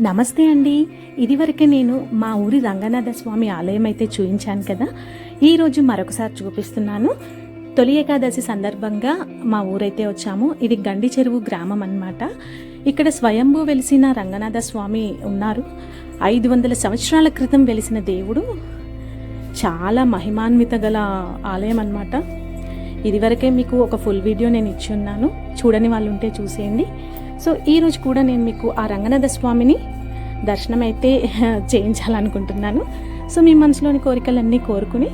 నమస్తే అండి. ఇదివరకే నేను మా ఊరి రంగనాథ స్వామి ఆలయం అయితే చూపించాను కదా. ఈరోజు మరొకసారి చూపిస్తున్నాను. తొలి ఏకాదశి సందర్భంగా మా ఊరైతే వచ్చాము. ఇది గండి చెరువు గ్రామం అన్నమాట. ఇక్కడ స్వయంభూ వెలిసిన రంగనాథ స్వామి ఉన్నారు. ఐదు వందల సంవత్సరాల క్రితం వెలిసిన దేవుడు. చాలా మహిమాన్విత గల ఆలయం అన్నమాట. ఇదివరకే మీకు ఒక ఫుల్ వీడియో నేను ఇచ్చి ఉన్నాను. చూడని వాళ్ళు ఉంటే చూసేయండి. సో ఈరోజు కూడా నేను మీకు ఆ రంగనాథ స్వామిని దర్శనం అయితే చేయించాలనుకుంటున్నాను. సో మీ మనసులోని కోరికలన్నీ కోరుకుని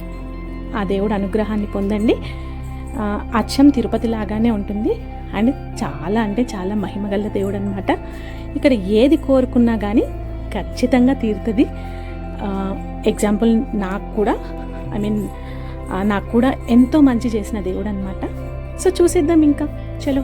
ఆ దేవుడు అనుగ్రహాన్ని పొందండి. అచ్చం తిరుపతి లాగానే ఉంటుంది. అండ్ చాలా అంటే చాలా మహిమగల దేవుడు అనమాట ఇక్కడ ఏది కోరుకున్నా కానీ ఖచ్చితంగా తీరుతుంది. ఎగ్జాంపుల్ నాకు కూడా ఐ మీన్ నాకు కూడా ఎంతో మంచి చేసిన దేవుడు అనమాట సో చూసేద్దాం ఇంకా. చలో.